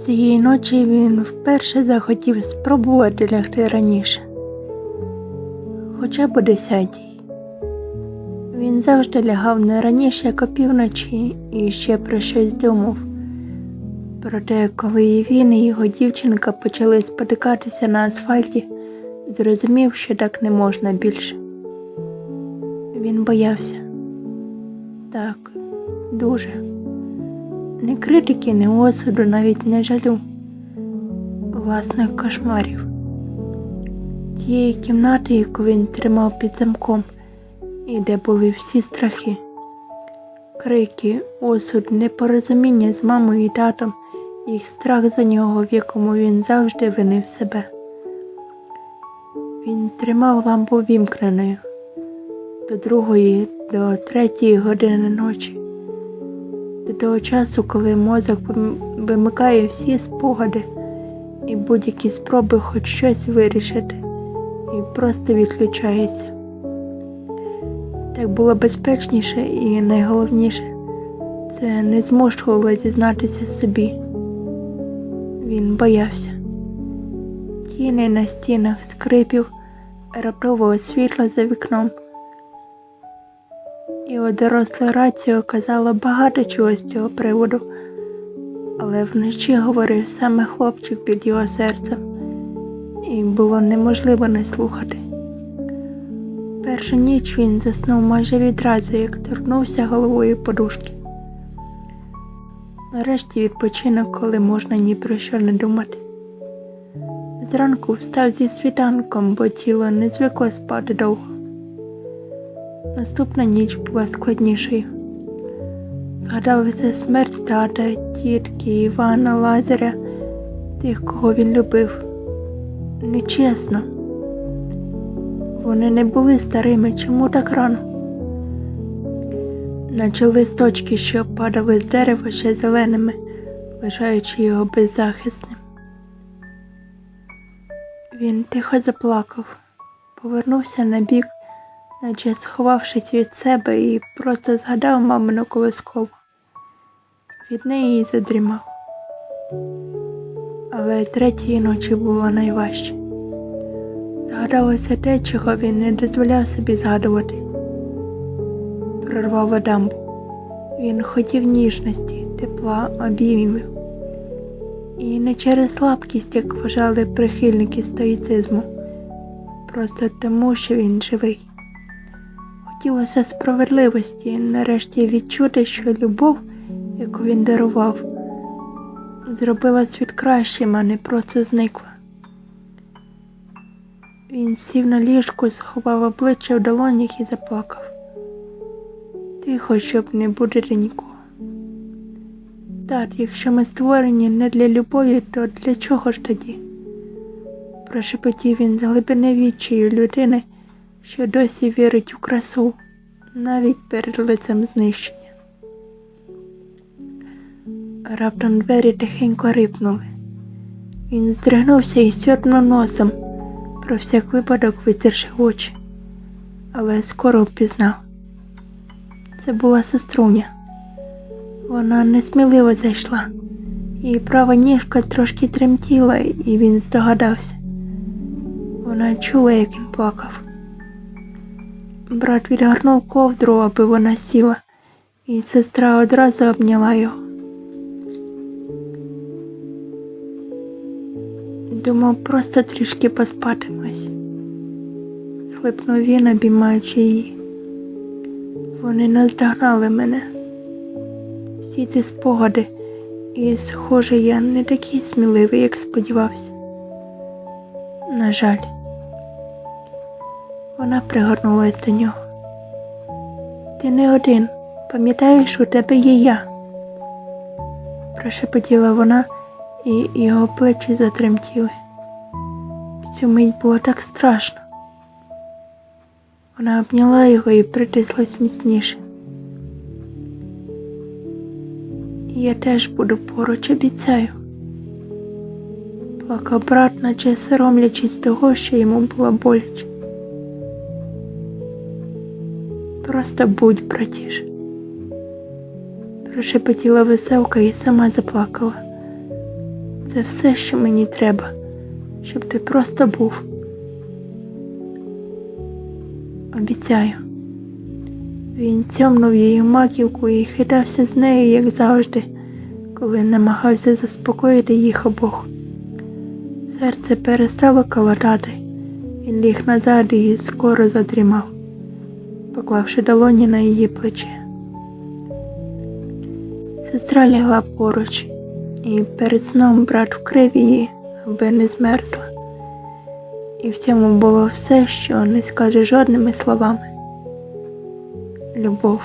Цієї ночі він вперше захотів спробувати лягти раніше, хоча б о десятій. Він завжди лягав не раніше, як опівночі, і ще про щось думав. Проте, коли і він, і його дівчинка почали спотикатися на асфальті, зрозумів, що так не можна більше. Він боявся. Так, дуже. Не критики, не осуду, навіть не жалю. Власних кошмарів. Тієї кімнати, яку він тримав під замком, і де були всі страхи. Крики, осуд, непорозуміння з мамою і татом, їх страх за нього, в якому він завжди винив себе. Він тримав лампу вімкненою до другої, до третьої години ночі, до того часу, коли мозок вимикає всі спогади і будь-які спроби хоч щось вирішити, і просто відключається. Так було безпечніше і найголовніше це не змушувало зізнатися собі. Він боявся. Тіни на стінах скрипів, раптового світла за вікном. Його доросла рація казала багато чого з цього приводу, але вночі говорив саме хлопчик під його серцем, і було неможливо не слухати. Першу ніч він заснув майже відразу, як торкнувся головою подушки. Нарешті відпочинок, коли можна ні про що не думати. Зранку встав зі світанком, бо тіло не звикло спати довго. Наступна ніч була складнішою. Згадалася смерть тата, тітки, Івана, Лазаря, тих, кого він любив. Нечесно. Вони не були старими, чому так рано? Наче листочки, що падали з дерева ще зеленими, лишаючи його беззахисним. Він тихо заплакав, повернувся на бік, наче сховавшись від себе і просто згадав мамину колискову. Від неї й задрімав. Але третьої ночі було найважче. Згадалося те, чого він не дозволяв собі згадувати. Прорвав Адамбу. Він хотів ніжності, тепла, обіймів. І не через слабкість, як вважали прихильники стоїцизму, просто тому, що він живий. Хотілося справедливості, нарешті відчути, що любов, яку він дарував, зробила світ кращим, а не просто зникла. Він сів на ліжку, сховав обличчя в долонях і заплакав. Тихо, щоб не будити нікого. Так, якщо ми створені не для любові, то для чого ж тоді? Прошепотів він з глибини відчаю людини, що досі вірить у красу, навіть перед лицем знищення. Раптом двері тихенько рипнули. Він здригнувся і сьорнув носом, про всяк випадок витерши очі, але скоро впізнав. Це була сеструня. Вона несміливо зайшла. Її права ніжка трошки тремтіла, і він здогадався. Вона чула, як він плакав. Брат відгорнув ковдру, аби вона сіла, і сестра одразу обняла його. Думав, просто трішки поспатимось. Схлипнув він, обіймаючи її. Вони наздогнали мене. Всі ці спогади, і, схоже, я не такий сміливий, як сподівався. На жаль, вона пригорнулась до нього. Ти не один, пам'ятаєш, у тебе є я. Прошепотіла вона, і його плечі затремтіли. В цю мить було так страшно. Вона обняла його і притислась міцніше. Я теж буду поруч, обіцяю. Плакав брат, наче соромлячись того, що йому було боляче. Просто будь, братіш. Прошепотіла веселка і сама заплакала. Це все, що мені треба, щоб ти просто був. Обіцяю. Він цьомнув її маківку і хитався з нею, як завжди, коли намагався заспокоїти їх обох. Серце перестало калатати, він ліг назад і скоро задрімав, поклавши долоні на її плече. Сестра лягла поруч, і перед сном брат вкрив її, аби не змерзла. І в цьому було все, що не скаже жодними словами. Любов.